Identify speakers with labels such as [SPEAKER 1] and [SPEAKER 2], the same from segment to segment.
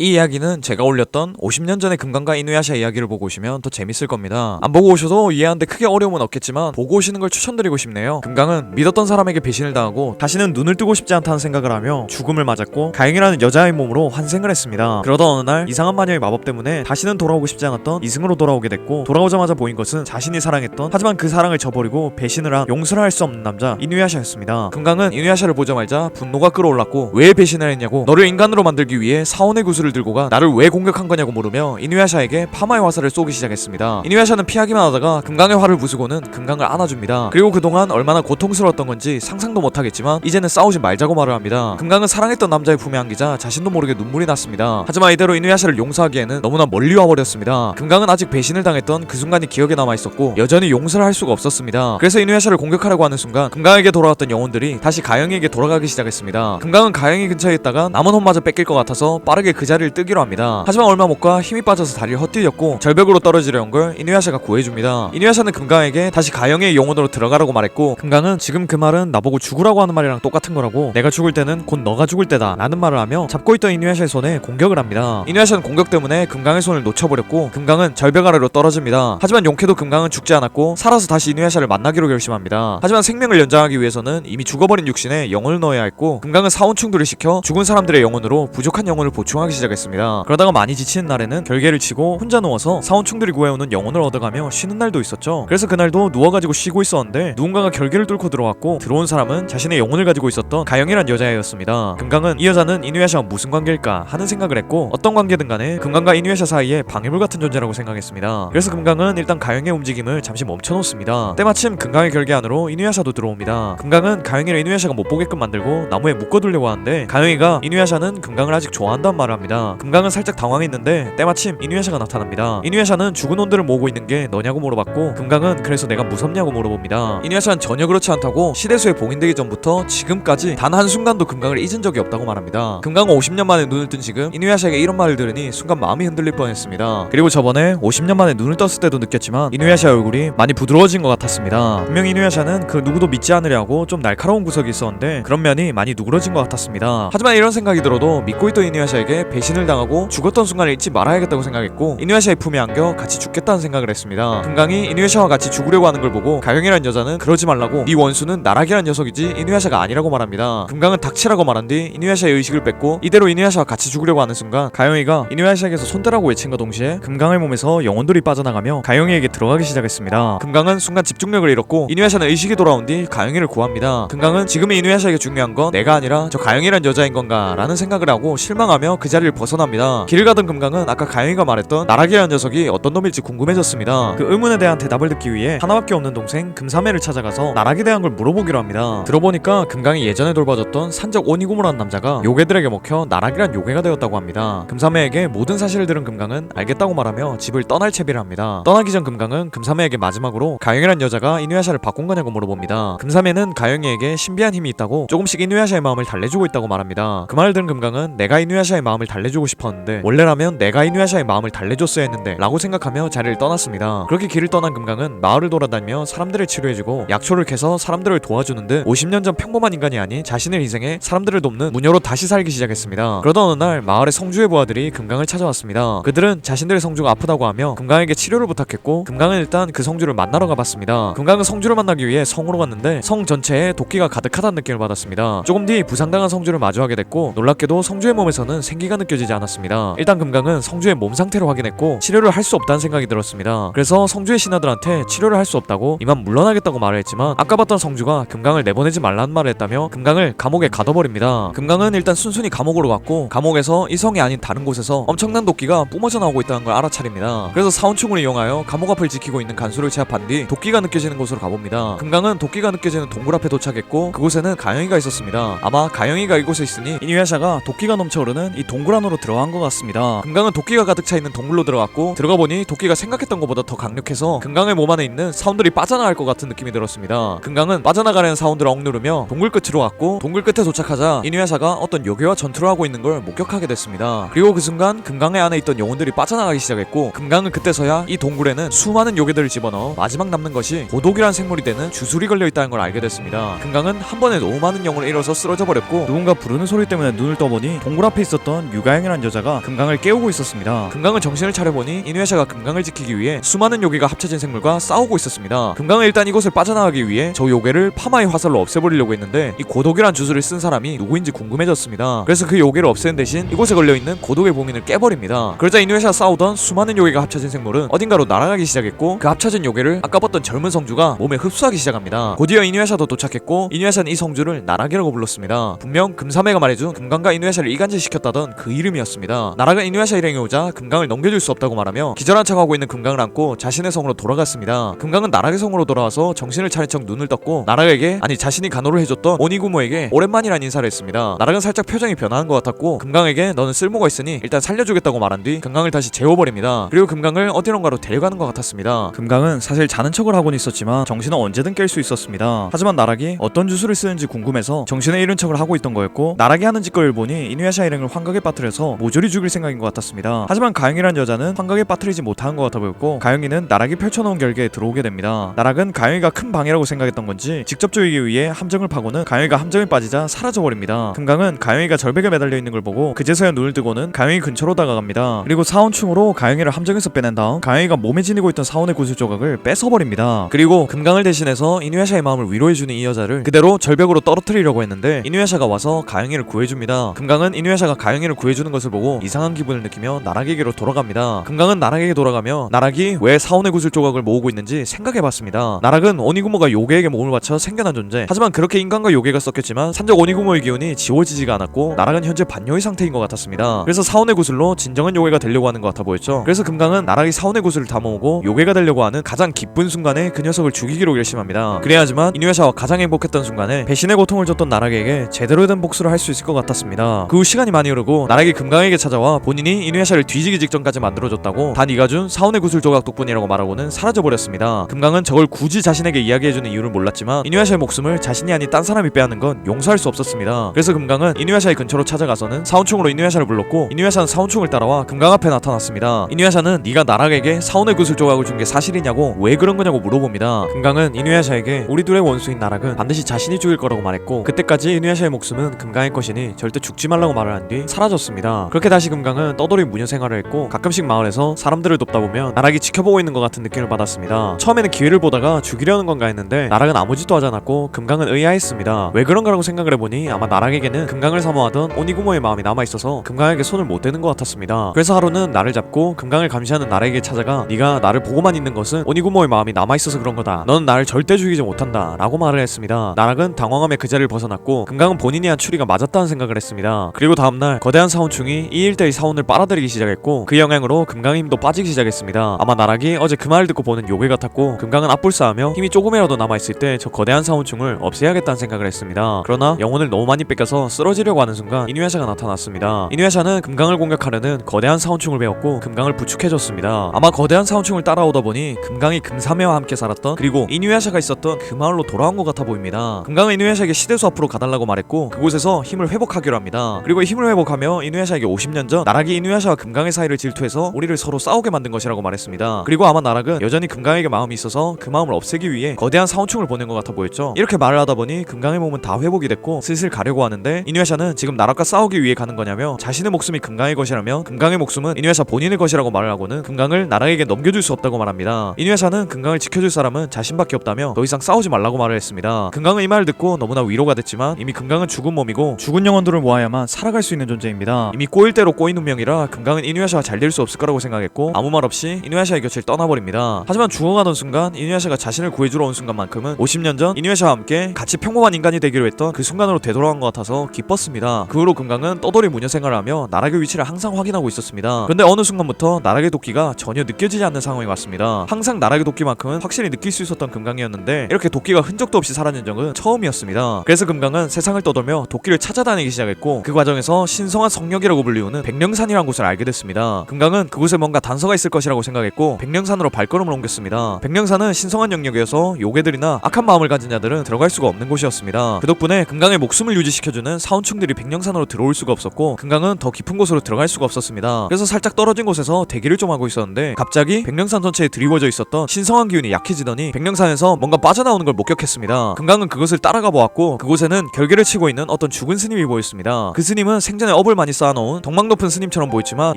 [SPEAKER 1] 이 이야기는 제가 올렸던 50년 전의 금강과 이누야샤 이야기를 보고 오시면 더 재밌을 겁니다. 안 보고 오셔도 이해하는데 크게 어려움은 없겠지만 보고 오시는 걸 추천드리고 싶네요. 금강은 믿었던 사람에게 배신을 당하고 다시는 눈을 뜨고 싶지 않다는 생각을 하며 죽음을 맞았고 가영이라는 여자의 몸으로 환생을 했습니다. 그러다 어느 날 이상한 마녀의 마법 때문에 다시는 돌아오고 싶지 않았던 이승으로 돌아오게 됐고 돌아오자마자 보인 것은 자신이 사랑했던 하지만 그 사랑을 저버리고 배신을 한 용서를 할 수 없는 남자 이누야샤였습니다. 금강은 이누야샤를 보자마자 분노가 끌어올랐고 왜 배신을 했냐고 너를 인간으로 만들기 위해 사원의 구슬을 들고 가 나를 왜 공격한 거냐고 물으며 이누야샤에게 파마의 화살을 쏘기 시작했습니다. 이누야샤는 피하기만 하다가 금강의 화를 부수고는 금강을 안아줍니다. 그리고 그동안 얼마나 고통스러웠던 건지 상상도 못하겠지만 이제는 싸우지 말자고 말을 합니다. 금강은 사랑했던 남자의 품에 안기자 자신도 모르게 눈물이 났습니다. 하지만 이대로 이누야샤를 용서하기에는 너무나 멀리 와버렸습니다. 금강은 아직 배신을 당했던 그 순간이 기억에 남아 있었고 여전히 용서를 할 수가 없었습니다. 그래서 이누야샤를 공격하려고 하는 순간 금강에게 돌아왔던 영혼들이 다시 가영이에게 돌아가기 시작했습니다. 금강은 가영이 근처에 있다가 남은 혼마저 뺏길 것 같아서 빠르게 그 자리를 뜨기로 합니다. 하지만 얼마 못 가 힘이 빠져서 다리를 헛디뎠고 절벽으로 떨어지려 온걸 이누야샤가 구해줍니다. 이누야샤는 금강에게 다시 가영이의 영혼으로 들어가라고 말했고 금강은 지금 그 말은 나보고 죽으라고 하는 말이랑 똑같은 거라고 내가 죽을 때는 곧 너가 죽을 때다 라는 말을 하며 잡고 있던 이누야샤의 손에 공격을 합니다. 이누야샤는 공격 때문에 금강의 손을 놓쳐버렸고 금강은 절벽 아래로 떨어집니다. 하지만 용케도 금강은 죽지 않았고 살아서 다시 이누야샤를 만나기로 결심합니다. 하지만 생명을 연장하기 위해서는 이미 죽어버린 육신에 영혼을 넣어야 했고 금강은 사원충돌을 시켜 죽은 사람들의 영혼으로 부족한 영혼을 보충하기 시작했습니다. 그러다가 많이 지치는 날에는 결계를 치고 혼자 누워서 사원충들이 구해오는 영혼을 얻어가며 쉬는 날도 있었죠. 그래서 그날도 누워가지고 쉬고 있었는데 누군가가 결계를 뚫고 들어왔고 들어온 사람은 자신의 영혼을 가지고 있었던 가영이란 여자애였습니다. 금강은 이 여자는 이누야샤와 무슨 관계일까 하는 생각을 했고 어떤 관계든 간에 금강과 이누야샤 사이에 방해물 같은 존재라고 생각했습니다. 그래서 금강은 일단 가영의 움직임을 잠시 멈춰놓습니다. 때마침 금강의 결계 안으로 이누야샤도 들어옵니다. 금강은 가영이를 이누야샤가 못 보게끔 만들고 나무에 묶어두려고 하는데 가영이가 이누야샤는 금강을 아직 좋아한다는 말을 합니다. 금강은 살짝 당황했는데 때마침 이누야샤가 나타납니다. 이누야샤는 죽은 혼들을 모으고 있는 게 너냐고 물어봤고 금강은 그래서 내가 무섭냐고 물어봅니다. 이누야샤는 전혀 그렇지 않다고 시대수에 봉인되기 전부터 지금까지 단 한 순간도 금강을 잊은 적이 없다고 말합니다. 금강은 50년 만에 눈을 뜬 지금 이누야샤에게 이런 말을 들으니 순간 마음이 흔들릴 뻔했습니다. 그리고 저번에 50년 만에 눈을 떴을 때도 느꼈지만 이누야샤 얼굴이 많이 부드러워진 것 같았습니다. 분명 이누야샤는 그 누구도 믿지 않으려고 좀 날카로운 구석이 있었는데 그런 면이 많이 누그러진 것 같았습니다. 하지만 이런 생각이 들어도 믿고 있던 이누야샤에게 배신을 당하고 죽었던 순간을 잊지 말아야겠다고 생각했고 이누야샤의 품에 안겨 같이 죽겠다는 생각을 했습니다. 금강이 이누야샤와 같이 죽으려고 하는 걸 보고 가영이란 여자는 그러지 말라고 네 원수는 나락이란 녀석이지 이누야샤가 아니라고 말합니다. 금강은 닥치라고 말한 뒤 이누야샤의 의식을 뺏고 이대로 이누야샤와 같이 죽으려고 하는 순간 가영이가 이누야샤에게서 손대라고 외친과 동시에 금강의 몸에서 영혼들이 빠져나가며 가영이에게 들어가기 시작했습니다. 금강은 순간 집중력을 잃었고 이누야샤는 의식이 돌아온 뒤 가영이를 구합니다. 금강은 지금의 이누야샤에게 중요한 건 내가 아니라 저 가영이란 여자인 건가 라는 생각을 하고 실망하며 그 자리를 벗어납니다. 길을 가던 금강은 아까 가영이가 말했던 나락이라는 녀석이 어떤 놈일지 궁금해졌습니다. 그 의문에 대한 대답을 듣기 위해 하나밖에 없는 동생 금사매를 찾아가서 나락에 대한 걸 물어보기로 합니다. 들어보니까 금강이 예전에 돌봐줬던 산적 오니고무라는 남자가 요괴들에게 먹혀 나락이란 요괴가 되었다고 합니다. 금사매에게 모든 사실을 들은 금강은 알겠다고 말하며 집을 떠날 채비를 합니다. 떠나기 전 금강은 금사매에게 마지막으로 가영이란 여자가 이누야샤를 바꾼 거냐고 물어봅니다. 금사매는 가영이에게 신비한 힘이 있다고 조금씩 이누야샤의 마음을 달래주고 있다고 말합니다. 그 말을 들은 금강은 내가 이누야샤의 마음을 달래 주고 싶었는데 원래라면 내가 이누야샤의 마음을 달래줬어야 했는데 라고 생각하며 자리를 떠났습니다. 그렇게 길을 떠난 금강은 마을을 돌아다니며 사람들을 치료해주고 약초를 캐서 사람들을 도와주는 듯 50년 전 평범한 인간이 아닌 자신을 희생해 사람들을 돕는 무녀로 다시 살기 시작했습니다. 그러던 어느 날 마을의 성주의 부하들이 금강을 찾아왔습니다. 그들은 자신들의 성주가 아프다고 하며 금강에게 치료를 부탁했고 금강은 일단 그 성주를 만나러 가봤습니다. 금강은 성주를 만나기 위해 성으로 갔는데 성 전체에 도끼가 가득하다는 느낌을 받았습니다. 조금 뒤 부상당한 성주를 마주하게 됐고 놀랍게도 성주의 몸에서는 생기가 느껴 지지 않았습니다. 일단 금강은 성주의 몸 상태를 확인했고 치료를 할 수 없다는 생각이 들었습니다. 그래서 성주의 신하들한테 치료를 할 수 없다고 이만 물러나겠다고 말을 했지만 아까 봤던 성주가 금강을 내보내지 말라는 말을 했다며 금강을 감옥에 가둬버립니다. 금강은 일단 순순히 감옥으로 갔고 감옥에서 이 성이 아닌 다른 곳에서 엄청난 도끼가 뿜어져 나오고 있다는 걸 알아차립니다. 그래서 사원충을 이용하여 감옥 앞을 지키고 있는 간수를 제압한 뒤 도끼가 느껴지는 곳으로 가봅니다. 금강은 도끼가 느껴지는 동굴 앞에 도착했고 그곳에는 가영이가 있었습니다. 아마 가영이가 이곳에 있으니 이누야샤가 도끼가 넘쳐오르는 이 동굴 안으로 들어간 것 같습니다. 금강은 도끼가 가득 차 있는 동굴로 들어갔고 들어가 보니 도끼가 생각했던 것보다 더 강력해서 금강의 몸 안에 있는 사원들이 빠져나갈 것 같은 느낌이 들었습니다. 금강은 빠져나가려는 사원들을 억누르며 동굴 끝으로 갔고 동굴 끝에 도착하자 이누야샤가 어떤 요괴와 전투를 하고 있는 걸 목격하게 됐습니다. 그리고 그 순간 금강의 안에 있던 영혼들이 빠져나가기 시작했고 금강은 그때서야 이 동굴에는 수많은 요괴들을 집어넣어 마지막 남는 것이 고독이란 생물이 되는 주술이 걸려 있다는 걸 알게 됐습니다. 금강은 한 번에 너무 많은 영혼을 잃어서 쓰러져 버렸고 누군가 부르는 소리 때문에 눈을 떠보니 동굴 앞에 있었던 육아 유가영이라는 여자가 금강을 깨우고 있었습니다. 금강은 정신을 차려보니 이누야샤가 금강을 지키기 위해 수많은 요괴가 합쳐진 생물과 싸우고 있었습니다. 금강은 일단 이곳을 빠져나가기 위해 저 요괴를 파마의 화살로 없애버리려고 했는데 이 고독이란 주술을 쓴 사람이 누구인지 궁금해졌습니다. 그래서 그 요괴를 없애는 대신 이곳에 걸려있는 고독의 봉인을 깨버립니다. 그러자 이누야샤가 싸우던 수많은 요괴가 합쳐진 생물은 어딘가로 날아가기 시작했고 그 합쳐진 요괴를 아까 봤던 젊은 성주가 몸에 흡수하기 시작합니다. 곧이어 이누야샤도 도착했고 이누야샤는 이 성주를 나락이라고 불렀습니다. 분명 금사매가 말해준 금강과 이누야샤를 이간질시켰다던 그 이름이었습니다. 나락은 이누야샤 일행이 오자 금강을 넘겨줄 수 없다고 말하며 기절한 척하고 있는 금강을 안고 자신의 성으로 돌아갔습니다. 금강은 나락의 성으로 돌아와서 정신을 차린 척 눈을 떴고 나락에게 아니 자신이 간호를 해줬던 오니구모에게 오랜만이란 인사를 했습니다. 나락은 살짝 표정이 변화한 것 같았고 금강에게 너는 쓸모가 있으니 일단 살려주겠다고 말한 뒤 금강을 다시 재워버립니다. 그리고 금강을 어디론가로 데려가는 것 같았습니다. 금강은 사실 자는 척을 하곤 있었지만 정신은 언제든 깰 수 있었습니다. 하지만 나락이 어떤 주술을 쓰는지 궁금해서 정신을 잃은 척을 하고 있던 거였고 나락이 하는 짓거리를 보니 이누야샤 일행을 환각에 빠뜨 려서 모조리 죽일 생각인 것 같았습니다. 하지만 가영이란 여자는 환각에 빠뜨리지 못한 것 같아 보였고 가영이는 나락이 펼쳐놓은 결계에 들어오게 됩니다. 나락은 가영이가 큰 방해라고 생각했던 건지 직접 조이기 위해 함정을 파고는 가영이가 함정에 빠지자 사라져버립니다. 금강은 가영이가 절벽에 매달려 있는 걸 보고 그제서야 눈을 뜨고는 가영이 근처로 다가갑니다. 그리고 사원충으로 가영이를 함정에서 빼낸 다음 가영이가 몸에 지니고 있던 사원의 구슬 조각을 뺏어버립니다. 그리고 금강을 대신해서 이누야샤의 마음을 위로해주는 이 여자를 그대로 절벽으로 떨어뜨리려고 했는데 이누야샤가 와서 가영이를 구해줍니다. 금강은 이누야샤가 가영이를 구해 주는 것을 보고 이상한 기분을 느끼며 나락에게로 돌아갑니다. 금강은 나락에게 돌아가며 나락이 왜 사원의 구슬 조각을 모으고 있는지 생각해봤습니다. 나락은 오니구모가 요괴에게 몸을 바쳐 생겨난 존재. 하지만 그렇게 인간과 요괴가 섞였지만 산적 오니구모의 기운이 지워지지가 않았고 나락은 현재 반요의 상태인 것 같았습니다. 그래서 사원의 구슬로 진정한 요괴가 되려고 하는 것 같아 보였죠. 그래서 금강은 나락이 사원의 구슬을 다 모으고 요괴가 되려고 하는 가장 기쁜 순간에 그 녀석을 죽이기로 결심합니다. 그래야지만 이누야샤와 가장 행복했던 순간에 배신의 고통을 줬던 나락에게 제대로 된 복수를 할 수 있을 것 같았습니다. 그 후 시간이 많이 흐르고 나락 이 금강에게 찾아와 본인이 이누야샤를 뒤지기 직전까지 만들어줬다고 다 네가 준 사원의 구슬 조각 덕분이라고 말하고는 사라져버렸습니다. 금강은 저걸 굳이 자신에게 이야기해주는 이유를 몰랐지만 이누야샤의 목숨을 자신이 아닌 딴 사람이 빼앗는 건 용서할 수 없었습니다. 그래서 금강은 이누야샤의 근처로 찾아가서는 사원충으로 이누야샤를 불렀고 이누야샤는 사원충을 따라와 금강 앞에 나타났습니다. 이누야샤는 네가 나락에게 사원의 구슬 조각을 준 게 사실이냐고 왜 그런 거냐고 물어봅니다. 금강은 이누야샤에게 우리 둘의 원수인 나락은 반드시 자신이 죽일 거라고 말했고 그때까지 이누야샤의 목숨은 금강의 것이니 절대 죽지 말라고 말을 한 뒤 사라졌습니다. 그렇게 다시 금강은 떠돌이 무녀 생활을 했고 가끔씩 마을에서 사람들을 돕다 보면 나락이 지켜보고 있는 것 같은 느낌을 받았습니다. 처음에는 기회를 보다가 죽이려는 건가 했는데 나락은 아무 짓도 하지 않았고 금강은 의아했습니다. 왜 그런가라고 생각을 해보니 아마 나락에게는 금강을 사모하던 오니구모의 마음이 남아있어서 금강에게 손을 못 대는 것 같았습니다. 그래서 하루는 나를 잡고 금강을 감시하는 나락에게 찾아가 네가 나를 보고만 있는 것은 오니구모의 마음이 남아있어서 그런 거다. 넌 나를 절대 죽이지 못한다. 라고 말을 했습니다. 나락은 당황함에 그 자리를 벗어났고 금강은 본인이 한 추리가 맞았다는 생각을 했습니다. 그리고 다음날 거대한 사 원충이 이 일대의 사원을 빨아들이기 시작했고 그 영향으로 금강의 힘도 빠지기 시작했습니다. 아마 나락이 어제 그 말을 듣고 보는 요괴 같았고 금강은 앞불싸하며 힘이 조금이라도 남아있을 때 저 거대한 사원충을 없애야겠다는 생각을 했습니다. 그러나 영혼을 너무 많이 뺏겨서 쓰러지려고 하는 순간 이누야샤가 나타났습니다. 이누야샤는 금강을 공격하려는 거대한 사원충을 배웠고 금강을 부축해줬습니다. 아마 거대한 사원충을 따라오다 보니 금강이 금사매와 함께 살았던 그리고 이누야샤가 있었던 그 마을로 돌아온 것 같아 보입니다. 금강은 이누야샤에게 시대수 앞으로 가달라고 말했고 그곳에서 힘을 회복하기로 합니다. 그리고 힘을 회복하며 이누야샤에게 50년 전 나락이 이누야샤와 금강의 사이를 질투해서 우리를 서로 싸우게 만든 것이라고 말했습니다. 그리고 아마 나락은 여전히 금강에게 마음이 있어서 그 마음을 없애기 위해 거대한 사원충을 보낸 것 같아 보였죠. 이렇게 말을 하다 보니 금강의 몸은 다 회복이 됐고 슬슬 가려고 하는데 이누야샤는 지금 나락과 싸우기 위해 가는 거냐며 자신의 목숨이 금강의 것이라며 금강의 목숨은 이누야샤 본인의 것이라고 말을 하고는 금강을 나락에게 넘겨줄 수 없다고 말합니다. 이누야샤는 금강을 지켜줄 사람은 자신밖에 없다며 더 이상 싸우지 말라고 말을 했습니다. 금강은 이 말을 듣고 너무나 위로가 됐지만 이미 금강은 죽은 몸이고 죽은 영혼들을 모아야만 살아갈 수 있는 존재입니다. 이미 꼬일 대로 꼬인 운명이라 금강은 이누야샤와 잘될 수 없을 거라고 생각했고 아무 말 없이 이누야샤의 곁을 떠나버립니다. 하지만 죽어가던 순간 이누야샤가 자신을 구해주러 온 순간만큼은 50년 전 이누야샤와 함께 같이 평범한 인간이 되기로 했던 그 순간으로 되돌아간 것 같아서 기뻤습니다. 그 후로 금강은 떠돌이 무녀 생활을 하며 나락의 위치를 항상 확인하고 있었습니다. 그런데 어느 순간부터 나락의 도끼가 전혀 느껴지지 않는 상황이 왔습니다. 항상 나락의 도끼만큼은 확실히 느낄 수 있었던 금강이었는데 이렇게 도끼가 흔적도 없이 사라진 적은 처음이었습니다. 그래서 금강은 세상을 떠돌며 도끼를 찾아다니기 시작했고 그 과정에서 신성한 성 역이라고 불리우는 백령산이라는 곳을 알게 됐습니다. 금강은 그곳에 뭔가 단서가 있을 것이라고 생각했고 백령산으로 발걸음을 옮겼습니다. 백령산은 신성한 영역이어서 요괴들이나 악한 마음을 가진 자들은 들어갈 수가 없는 곳이었습니다. 그 덕분에 금강의 목숨을 유지시켜주는 사원충들이 백령산으로 들어올 수가 없었고 금강은 더 깊은 곳으로 들어갈 수가 없었습니다. 그래서 살짝 떨어진 곳에서 대기를 좀 하고 있었는데 갑자기 백령산 전체에 드리워져 있었던 신성한 기운이 약해지더니 백령산에서 뭔가 빠져나오는 걸 목격했습니다. 금강은 그것을 따라가 보았고 그곳에는 결계를 치고 있는 어떤 죽은 스님이 보였습니다. 그 스님은 생전에 업을 많이 많이 쌓아놓은 덕망 높은 스님처럼 보였지만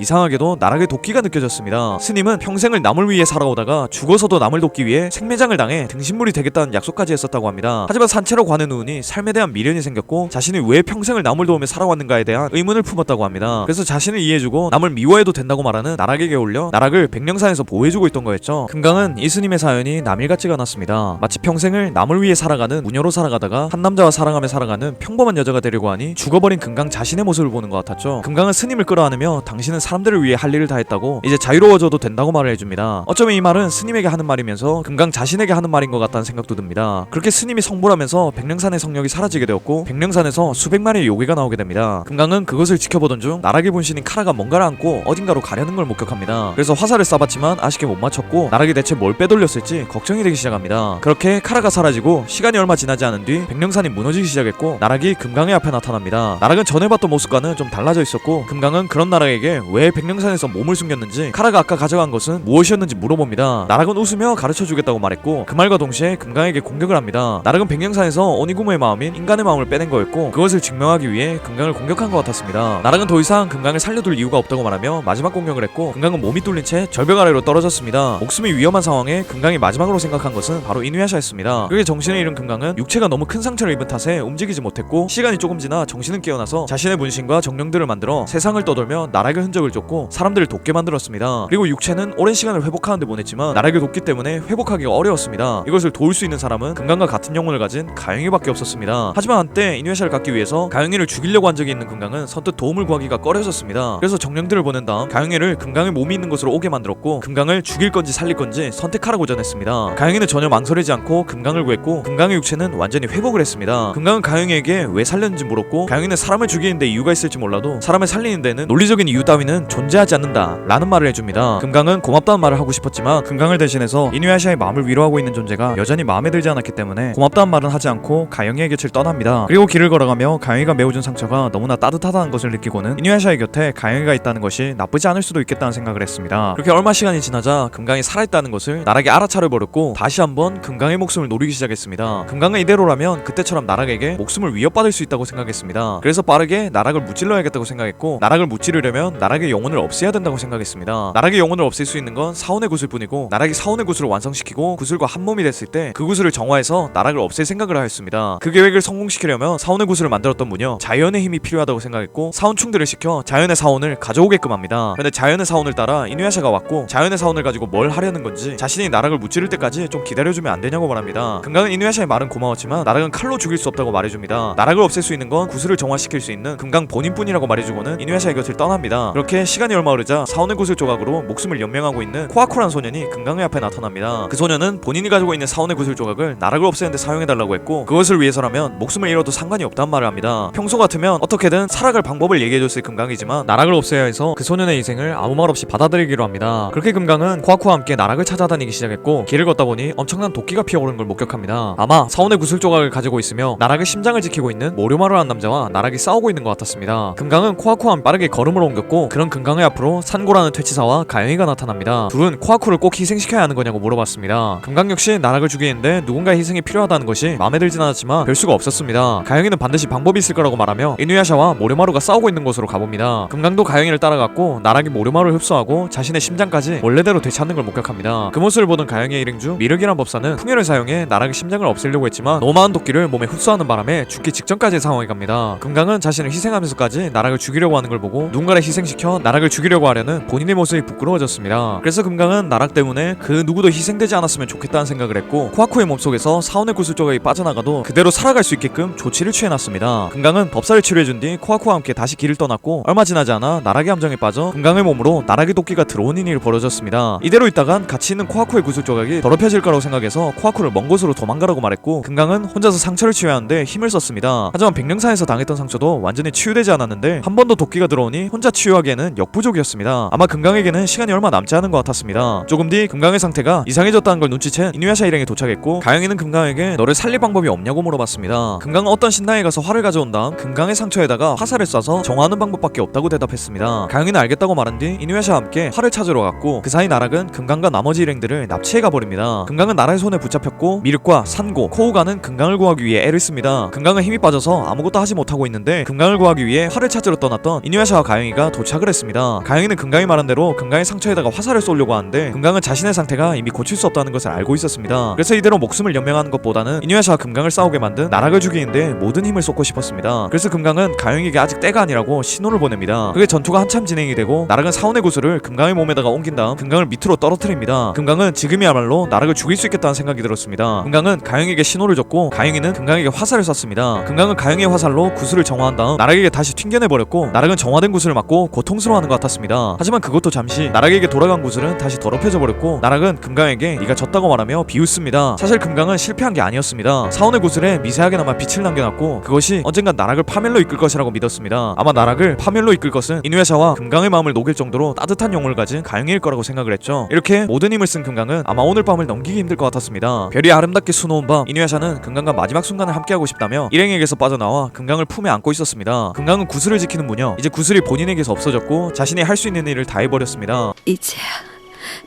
[SPEAKER 1] 이상하게도 나락의 도끼가 느껴졌습니다. 스님은 평생을 남을 위해 살아오다가 죽어서도 남을 돕기 위해 생매장을 당해 등신물이 되겠다는 약속까지 했었다고 합니다. 하지만 산채로 관해 누우니 삶에 대한 미련이 생겼고 자신이 왜 평생을 남을 도우며 살아왔는가에 대한 의문을 품었다고 합니다. 그래서 자신을 이해해주고 남을 미워해도 된다고 말하는 나락에게 올려 나락을 백령산에서 보호해주고 있던 거였죠. 금강은 이 스님의 사연이 남일 같지가 않았습니다. 마치 평생을 남을 위해 살아가는 무녀로 살아가다가 한 남자와 사랑하며 살아가는 평범한 여자가 되려고 하니 죽어버린 금강 자신의 모습을 보는 것 같았죠. 금강은 스님을 끌어안으며 당신은 사람들을 위해 할 일을 다 했다고 이제 자유로워져도 된다고 말을 해줍니다. 어쩌면 이 말은 스님에게 하는 말이면서 금강 자신에게 하는 말인 것 같다는 생각도 듭니다. 그렇게 스님이 성불하면서 백령산의 성력이 사라지게 되었고 백령산에서 수백 마리의 요괴가 나오게 됩니다. 금강은 그것을 지켜보던 중 나락의 분신인 카라가 뭔가를 안고 어딘가로 가려는 걸 목격합니다. 그래서 화살을 쏴봤지만 아쉽게 못 맞췄고 나락이 대체 뭘 빼돌렸을지 걱정이 되기 시작합니다. 그렇게 카라가 사라지고 시간이 얼마 지나지 않은 뒤 백령산이 무너지기 시작했고 나락이 금강의 앞에 나타납니다. 나락은 전에 봤던 모습과는 좀 달라 져 있었고 금강은 그런 나락에게 왜 백령산에서 몸을 숨겼는지 카라가 아까 가져간 것은 무엇이었는지 물어봅니다. 나락은 웃으며 가르쳐 주겠다고 말했고 그 말과 동시에 금강에게 공격을 합니다. 나락은 백령산에서 오니구모의 마음인 인간의 마음을 빼낸 거였고 그것을 증명하기 위해 금강을 공격한 것 같았습니다. 나락은 더 이상 금강을 살려둘 이유가 없다고 말하며 마지막 공격을 했고 금강은 몸이 뚫린 채 절벽 아래로 떨어졌습니다. 목숨이 위험한 상황에 금강이 마지막으로 생각한 것은 바로 이누야샤였습니다. 그게 정신을 잃은 금강은 육체가 너무 큰 상처를 입은 탓에 움직이지 못했고 시간이 조금 지나 정신은 깨어나서 자신의 분신과 정령들을 만들어 세상을 떠돌며 나락의 흔적을 쫓고 사람들을 돕게 만들었습니다. 그리고 육체는 오랜 시간을 회복하는데 보냈지만 나락을 돕기 때문에 회복하기가 어려웠습니다. 이것을 도울 수 있는 사람은 금강과 같은 영혼을 가진 가영이밖에 없었습니다. 하지만 한때 이누야샤를 갖기 위해서 가영이를 죽이려고 한 적이 있는 금강은 선뜻 도움을 구하기가 꺼려졌습니다. 그래서 정령들을 보낸 다음 가영이를 금강의 몸이 있는 곳으로 오게 만들었고 금강을 죽일 건지 살릴 건지 선택하라고 전했습니다. 가영이는 전혀 망설이지 않고 금강을 구했고 금강의 육체는 완전히 회복을 했습니다. 금강은 가영이에게 왜 살렸는지 물었고 가영이는 사람을 죽이는데 이유가 있을지 몰라도 사람을 살리는 데는 논리적인 이유 따위는 존재하지 않는다 라는 말을 해줍니다. 금강은 고맙다는 말을 하고 싶었지만 금강을 대신해서 이누야샤의 마음을 위로하고 있는 존재가 여전히 마음에 들지 않았기 때문에 고맙다는 말은 하지 않고 가영이의 곁을 떠납니다. 그리고 길을 걸어가며 가영이가 메워준 상처가 너무나 따뜻하다는 것을 느끼고는 이누야샤의 곁에 가영이가 있다는 것이 나쁘지 않을 수도 있겠다는 생각을 했습니다. 그렇게 얼마 시간이 지나자 금강이 살아있다는 것을 나락에 알아차려 버렸고 다시 한번 금강의 목숨을 노리기 시작했습니다. 금강은 이대로라면 그때처럼 나락에게 목숨을 위협받을 수 있다고 생각했습니다. 그래서 빠르게 나락을 무찔러야겠다고 생각했고 나락을 무찌르려면 나락의 영혼을 없애야 된다고 생각했습니다. 나락의 영혼을 없앨 수 있는 건 사원의 구슬뿐이고 나락이 사원의 구슬을 완성시키고 구슬과 한 몸이 됐을 때 그 구슬을 정화해서 나락을 없앨 생각을 하였습니다. 그 계획을 성공시키려면 사원의 구슬을 만들었던 무녀 자연의 힘이 필요하다고 생각했고 사원 충들을 시켜 자연의 사원을 가져오게끔 합니다. 근데 자연의 사원을 따라 이누야샤가 왔고 자연의 사원을 가지고 뭘 하려는 건지 자신이 나락을 무찌를 때까지 좀 기다려주면 안 되냐고 말합니다. 금강은 이누야샤의 말은 고마웠지만 나락은 칼로 죽일 수 없다고 말해줍니다. 나락을 없앨 수 있는 건 구슬을 정화시킬 수 있는 금강 본인뿐이라고 말 해주고는 이누야샤의 곁을 떠납니다. 그렇게 시간이 얼마 흐르자 사원의 구슬 조각으로 목숨을 연명하고 있는 코아코란 소년이 금강의 앞에 나타납니다. 그 소년은 본인이 가지고 있는 사원의 구슬 조각을 나락을 없애는데 사용해달라고 했고 그것을 위해서라면 목숨을 잃어도 상관이 없단 말을 합니다. 평소 같으면 어떻게든 살아갈 방법을 얘기해줬을 금강이지만 나락을 없애야 해서 그 소년의 희생을 아무 말 없이 받아들이기로 합니다. 그렇게 금강은 코아코와 함께 나락을 찾아다니기 시작했고 길을 걷다 보니 엄청난 도끼가 피어오르는 걸 목격합니다. 아마 사원의 구슬 조각을 가지고 있으며 나락의 심장을 지키고 있는 모류마루한 남자와 나락이 싸우고 있는 것 같았습니다. 금강은 코아코와 빠르게 걸음을 옮겼고 그런 금강의 앞으로 산고라는 퇴치사와 가영이가 나타납니다. 둘은 코아코를 꼭 희생시켜야 하는 거냐고 물어봤습니다. 금강 역시 나락을 죽이는데 누군가의 희생이 필요하다는 것이 마음에 들진 않았지만 별 수가 없었습니다. 가영이는 반드시 방법이 있을 거라고 말하며 이누야샤와 모류마루가 싸우고 있는 곳으로 가봅니다. 금강도 가영이를 따라갔고 나락이 모류마루를 흡수하고 자신의 심장까지 원래대로 되찾는 걸 목격합니다. 그 모습을 보던 가영이의 일행 중 미륵이란 법사는 풍요를 사용해 나락의 심장을 없애려고 했지만 많은 도끼를 몸에 흡수하는 바람에 죽기 직전까지의 상황에 갑니다. 금강은 자신을 희생하면서까지 나락 을 죽이려고 하는 걸 보고 누군가를 희생시켜 나락을 죽이려고 하려는 본인의 모습이 부끄러워졌습니다. 그래서 금강은 나락 때문에 그 누구도 희생되지 않았으면 좋겠다는 생각을 했고 코아코의 몸속에서 사원의 구슬 조각이 빠져나가도 그대로 살아갈 수 있게끔 조치를 취해놨습니다. 금강은 법사를 치료해준 뒤 코아코와 함께 다시 길을 떠났고 얼마 지나지 않아 나락의 함정에 빠져 금강의 몸으로 나락의 도끼가 들어오는 일이 벌어졌습니다. 이대로 있다간 같이 있는 코아코의 구슬 조각이 더럽혀질 거라고 생각해서 코아코를 먼 곳으로 도망가라고 말했고 금강은 혼자서 상처를 치유해야 하는데 힘을 썼습니다. 하지만 백령사에서 당했던 상처도 완전히 치유되지 않았는데 한 번 더 도끼가 들어오니 혼자 치유하기에는 역부족이었습니다. 아마 금강에게는 시간이 얼마 남지 않은 것 같았습니다. 조금 뒤 금강의 상태가 이상해졌다는 걸 눈치챈 이누야샤 일행이 도착했고 가영이는 금강에게 너를 살릴 방법이 없냐고 물어봤습니다. 금강은 어떤 신당에 가서 활을 가져온 다음 금강의 상처에다가 화살을 쏴서 정화하는 방법밖에 없다고 대답했습니다. 가영이는 알겠다고 말한 뒤 이누야샤와 함께 활을 찾으러 갔고 그 사이 나락은 금강과 나머지 일행들을 납치해 가버립니다. 금강은 나라의 손에 붙잡혔고 미륵과 산고, 코우가는 금강을 구하기 위해 애를 씁니다. 금강은 힘이 빠져서 아무것도 하지 못하고 있는데 금강을 구하기 위해 활을 찾아 찾으러 떠났던 이누야샤와 가영이가 도착을 했습니다. 가영이는 금강이 말한 대로 금강의 상처에다가 화살을 쏘려고 하는데 금강은 자신의 상태가 이미 고칠 수 없다는 것을 알고 있었습니다. 그래서 이대로 목숨을 연명하는 것보다는 이누야샤와 금강을 싸우게 만든 나락을 죽이는데 모든 힘을 쏟고 싶었습니다. 그래서 금강은 가영이에게 아직 때가 아니라고 신호를 보냅니다. 그게 전투가 한참 진행이 되고 나락은 사원의 구슬을 금강의 몸에다가 옮긴 다음 금강을 밑으로 떨어뜨립니다. 금강은 지금이야말로 나락을 죽일 수 있겠다는 생각이 들었습니다. 금강은 가영에게 신호를 줬고 가영이는 금강에게 화살을 쐈습니다. 금강은 가영의 화살로 구슬을 정화한 다음 나락에게 다시 튕겨내 버 렸고 나락은 정화된 구슬을 맞고 고통스러워하는 것 같았습니다. 하지만 그것도 잠시 나락에게 돌아간 구슬은 다시 더럽혀져 버렸고 나락은 금강에게 네가 졌다고 말하며 비웃습니다. 사실 금강은 실패한 게 아니었습니다. 사원의 구슬에 미세하게나마 빛을 남겨놨고 그것이 언젠간 나락을 파멸로 이끌 것이라고 믿었습니다. 아마 나락을 파멸로 이끌 것은 이누야샤와 금강의 마음을 녹일 정도로 따뜻한 영혼을 가진 가영이일 거라고 생각을 했죠. 이렇게 모든 힘을 쓴 금강은 아마 오늘 밤을 넘기기 힘들 것 같았습니다. 별이 아름답게 수놓은 밤 이누야샤는 금강과 마지막 순간을 함께하고 싶다며 일행에게서 빠져나와 금강을 품에 안고 있었습니다. 금강은 구슬을 지키는 무녀 이제 구슬이 본인에게서 없어졌고 자신이 할 수 있는 일을 다 해버렸습니다.
[SPEAKER 2] 이제야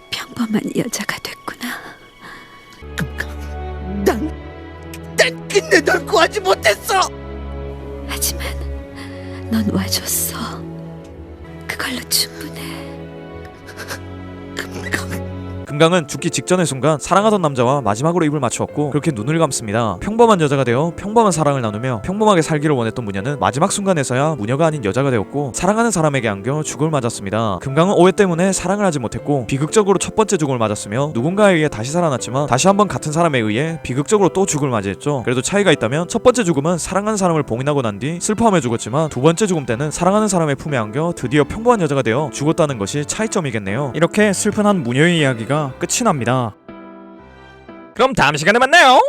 [SPEAKER 2] 평범한 여자가 됐구나.
[SPEAKER 3] 난, 난 근데 널 구하지 못했어.
[SPEAKER 2] 하지만 넌 와줬어. 그걸로 충분해.
[SPEAKER 1] 금강은 죽기 직전의 순간 사랑하던 남자와 마지막으로 입을 맞추었고 그렇게 눈을 감습니다. 평범한 여자가 되어 평범한 사랑을 나누며 평범하게 살기를 원했던 무녀는 마지막 순간에서야 무녀가 아닌 여자가 되었고 사랑하는 사람에게 안겨 죽음을 맞았습니다. 금강은 오해 때문에 사랑을 하지 못했고 비극적으로 첫 번째 죽음을 맞았으며 누군가에 의해 다시 살아났지만 다시 한번 같은 사람에 의해 비극적으로 또 죽음을 맞이했죠. 그래도 차이가 있다면 첫 번째 죽음은 사랑하는 사람을 봉인하고 난 뒤 슬퍼하며 죽었지만 두 번째 죽음 때는 사랑하는 사람의 품에 안겨 드디어 평범한 여자가 되어 죽었다는 것이 차이점이겠네요. 이렇게 슬픈 한 무녀의 끝이 납니다.
[SPEAKER 4] 그럼 다음 시간에 만나요.